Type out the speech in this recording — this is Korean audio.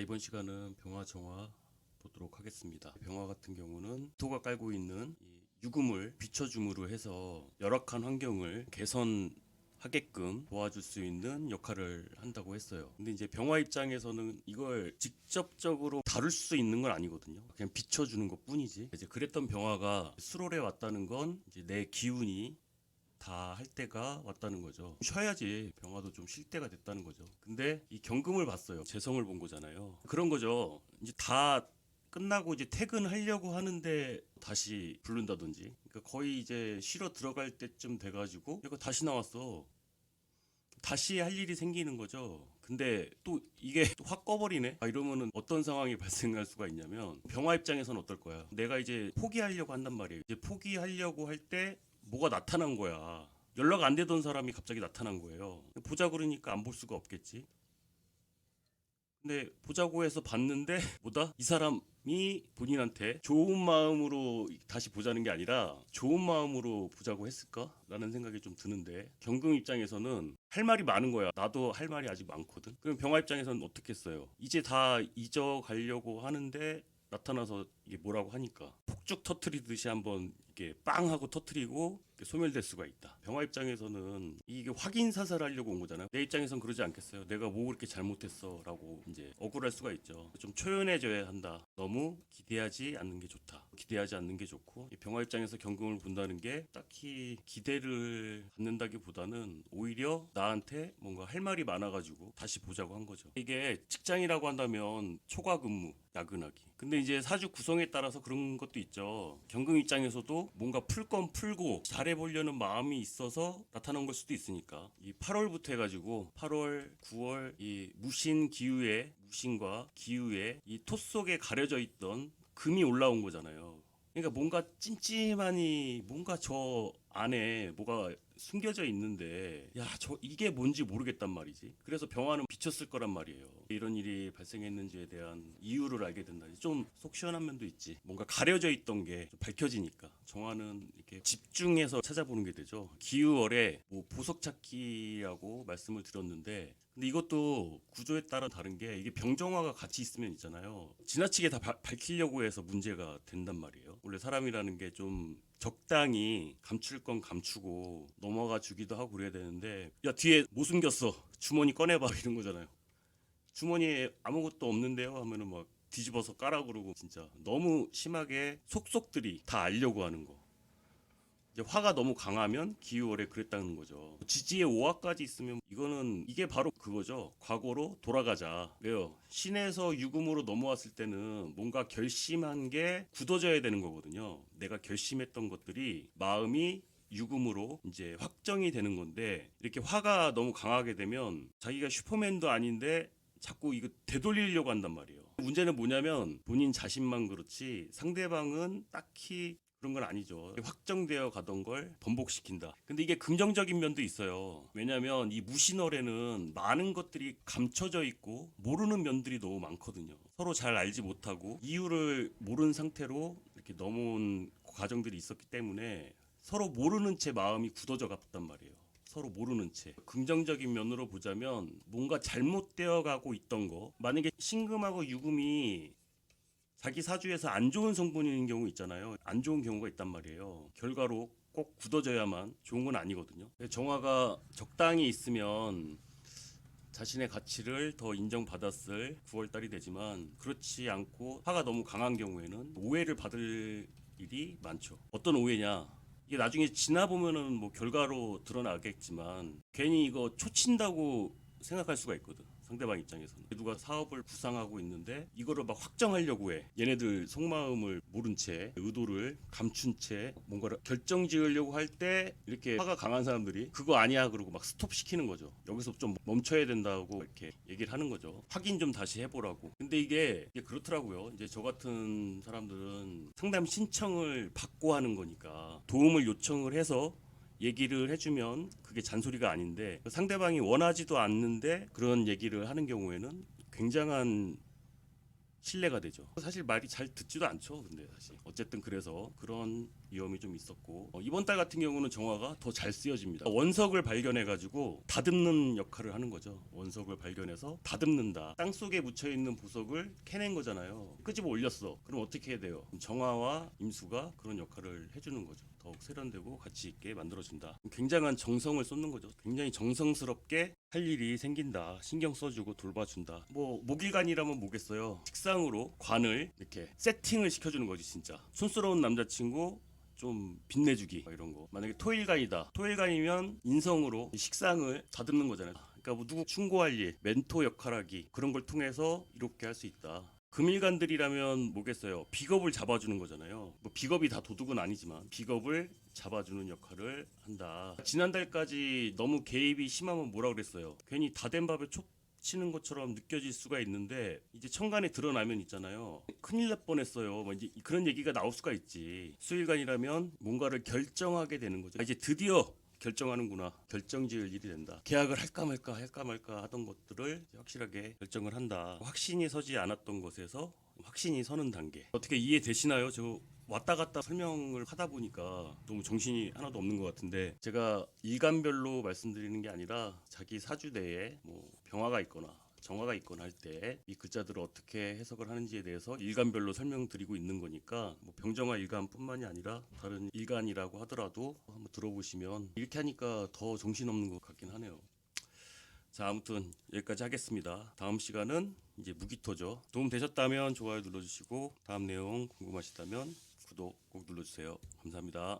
이번 시간은 병화 정화 보도록 하겠습니다. 병화 같은 경우는 토가 깔고 있는 이 유금을 비춰줌으로 해서 열악한 환경을 개선 하게끔 도와줄 수 있는 역할을 한다고 했어요. 근데 이제 병화 입장에서는 이걸 직접적으로 다룰 수 있는 건 아니거든요. 그냥 비춰주는 것 뿐이지. 이제 그랬던 병화가 수롤에 왔다는 건 내 기운이 다 할 때가 왔다는 거죠. 쉬어야지 병화도 좀 쉴 때가 됐다는 거죠. 근데 이 경금을 봤어요. 재성을 본 거잖아요. 그런 거죠. 이제 다 끝나고 이제 퇴근하려고 하는데 다시 부른다든지. 그러니까 거의 이제 쉬러 들어갈 때쯤 돼가지고 이거 다시 나왔어. 다시 할 일이 생기는 거죠. 근데 또 이게 또 확 꺼버리네. 아, 이러면은 어떤 상황이 발생할 수가 있냐면 병화 입장에서는 어떨 거야. 내가 이제 포기하려고 한단 말이에요. 이제 포기하려고 할 때 뭐가 나타난 거야. 연락 안 되던 사람이 갑자기 나타난 거예요. 보자 그러니까 안 볼 수가 없겠지. 근데 보자고 해서 봤는데 뭐다? 이 사람이 본인한테 좋은 마음으로 다시 보자는 게 아니라 좋은 마음으로 보자고 했을까? 라는 생각이 좀 드는데 경금 입장에서는 할 말이 많은 거야. 나도 할 말이 아직 많거든. 그럼 병화 입장에서는 어떻게 했어요? 이제 다 잊어가려고 하는데 나타나서 이게 뭐라고 하니까 폭죽 터트리듯이 한번 이게 빵 하고 터트리고 소멸될 수가 있다. 병화 입장에서는 이게 확인 사살하려고 온 거잖아요. 내 입장에선 그러지 않겠어요. 내가 뭐 그렇게 잘못했어라고 이제 억울할 수가 있죠. 좀 초연해져야 한다. 너무 기대하지 않는 게 좋다. 기대하지 않는 게 좋고 이 병화 입장에서 경금을 본다는 게 딱히 기대를 갖는다기보다는 오히려 나한테 뭔가 할 말이 많아가지고 다시 보자고 한 거죠. 이게 직장이라고 한다면 초과 근무, 야근하기. 근데 이제 사주 구성 에 따라서 그런 것도 있죠. 경금 입장에서도 뭔가 풀 건 풀고 잘해보려는 마음이 있어서 나타난 걸 수도 있으니까. 이 8월부터 해가지고 8월, 9월 이 무신 기후에 무신과 기후에 이 토 속에 가려져 있던 금이 올라온 거잖아요. 그러니까 뭔가 찜찜하니 뭔가 저 안에 뭐가 숨겨져 있는데 야 저 이게 뭔지 모르겠단 말이지. 그래서 병화는 비쳤을 거란 말이에요. 이런 일이 발생했는지에 대한 이유를 알게 된다. 좀속 시원한 면도 있지. 뭔가 가려져 있던 게좀 밝혀지니까 정화는 이렇게 집중해서 찾아보는 게 되죠. 기후월에 뭐 보석 찾기라고 말씀을 드렸는데 근데 이것도 구조에 따라 다른 게 이게 병정화가 같이 있으면 있잖아요. 지나치게 다 바- 밝히려고 해서 문제가 된단 말이에요. 원래 사람이라는 게 좀 적당히 감출 건 감추고 넘어가 주기도 하고 그래야 되는데 야 뒤에 뭐 숨겼어? 주머니 꺼내봐. 이런 거잖아요. 주머니에 아무것도 없는데요? 하면은 막 뒤집어서 까라 그러고 진짜 너무 심하게 속속들이 다 알려고 하는 거 이제 화가 너무 강하면 기후월에 그랬다는 거죠. 지지의 오화까지 있으면 이거는 이게 바로 그거죠. 과거로 돌아가자. 왜요? 신에서 유금으로 넘어왔을 때는 뭔가 결심한 게 굳어져야 되는 거거든요. 내가 결심했던 것들이 마음이 유금으로 이제 확정이 되는 건데 이렇게 화가 너무 강하게 되면 자기가 슈퍼맨도 아닌데 자꾸 이거 되돌리려고 한단 말이에요. 문제는 뭐냐면 본인 자신만 그렇지 상대방은 딱히 그런 건 아니죠. 확정되어 가던 걸 번복시킨다. 근데 이게 긍정적인 면도 있어요. 왜냐하면 이 무신월에는 많은 것들이 감춰져 있고 모르는 면들이 너무 많거든요. 서로 잘 알지 못하고 이유를 모르는 상태로 이렇게 넘어온 과정들이 있었기 때문에 서로 모르는 채 마음이 굳어져 갔단 말이에요. 서로 모르는 채. 긍정적인 면으로 보자면 뭔가 잘못되어 가고 있던 거. 만약에 신금하고 유금이 자기 사주에서 안 좋은 성분인 경우 있잖아요. 안 좋은 경우가 있단 말이에요. 결과로 꼭 굳어져야만 좋은 건 아니거든요. 정화가 적당히 있으면 자신의 가치를 더 인정받았을 9월달이 되지만 그렇지 않고 화가 너무 강한 경우에는 오해를 받을 일이 많죠. 어떤 오해냐? 이게 나중에 지나 보면은 뭐 결과로 드러나겠지만 괜히 이거 초친다고 생각할 수가 있거든. 상대방 입장에서는. 누가 사업을 구상하고 있는데 이거를 막 확정하려고 해. 얘네들 속마음을 모른 채 의도를 감춘 채 뭔가를 결정 지으려고 할 때 이렇게 화가 강한 사람들이 그거 아니야 그러고 막 스톱 시키는 거죠. 여기서 좀 멈춰야 된다고 이렇게 얘기를 하는 거죠. 확인 좀 다시 해보라고. 근데 이게, 그렇더라고요. 이제 저 같은 사람들은 상담 신청을 받고 하는 거니까 도움을 요청을 해서 얘기를 해주면 그게 잔소리가 아닌데 상대방이 원하지도 않는데 그런 얘기를 하는 경우에는 굉장한 신뢰가 되죠. 사실 말이 잘 듣지도 않죠. 근데 사실 어쨌든 그래서 그런 위험이 좀 있었고 어, 이번 달 같은 경우는 정화가 더 잘 쓰여집니다. 원석을 발견해 가지고 다듬는 역할을 하는 거죠. 원석을 발견해서 다듬는다. 땅 속에 묻혀 있는 보석을 캐낸 거잖아요. 끄집어 올렸어. 그럼 어떻게 해야 돼요? 정화와 임수가 그런 역할을 해주는 거죠. 더욱 세련되고 가치 있게 만들어준다. 굉장한 정성을 쏟는 거죠. 굉장히 정성스럽게 할 일이 생긴다. 신경 써주고 돌봐준다. 뭐 목일관이라면 뭐겠어요. 식상으로 관을 이렇게 세팅을 시켜주는 거지 진짜. 촌스러운 남자친구 좀 빛내주기 막 이런 거. 만약에 토일간이다. 토일간이면 인성으로 이 식상을 다듬는 거잖아요. 그러니까 뭐 누구 충고할 일, 멘토 역할하기 그런 걸 통해서 이롭게 할 수 있다. 금일간들이라면 뭐겠어요? 비겁을 잡아주는 거잖아요. 뭐 비겁이 다 도둑은 아니지만 비겁을 잡아주는 역할을 한다. 지난달까지 너무 개입이 심하면 뭐라 그랬어요? 괜히 다 된 밥에 촉 치는 것처럼 느껴질 수가 있는데 이제 천간에 드러나면 있잖아요. 큰일 날 뻔했어요. 뭐 이제 그런 얘기가 나올 수가 있지. 수일간이라면 뭔가를 결정하게 되는 거죠. 아, 이제 드디어 결정하는구나. 결정지을 일이 된다. 계약을 할까 말까 할까 말까 하던 것들을 확실하게 결정을 한다. 확신이 서지 않았던 것에서 확신이 서는 단계. 어떻게 이해되시나요? 저 왔다 갔다 설명을 하다 보니까 너무 정신이 하나도 없는 것 같은데 제가 일간별로 말씀드리는 게 아니라 자기 사주 내에 뭐 병화가 있거나 정화가 있거나 할 때 이 글자들을 어떻게 해석을 하는지에 대해서 일간별로 설명드리고 있는 거니까 뭐 병정화 일간뿐만이 아니라 다른 일간이라고 하더라도 한번 들어보시면 이렇게 하니까 더 정신없는 것 같긴 하네요. 자 아무튼 여기까지 하겠습니다. 다음 시간은 이제 무기토죠. 도움 되셨다면 좋아요 눌러주시고 다음 내용 궁금하시다면 구독 꼭 눌러주세요. 감사합니다.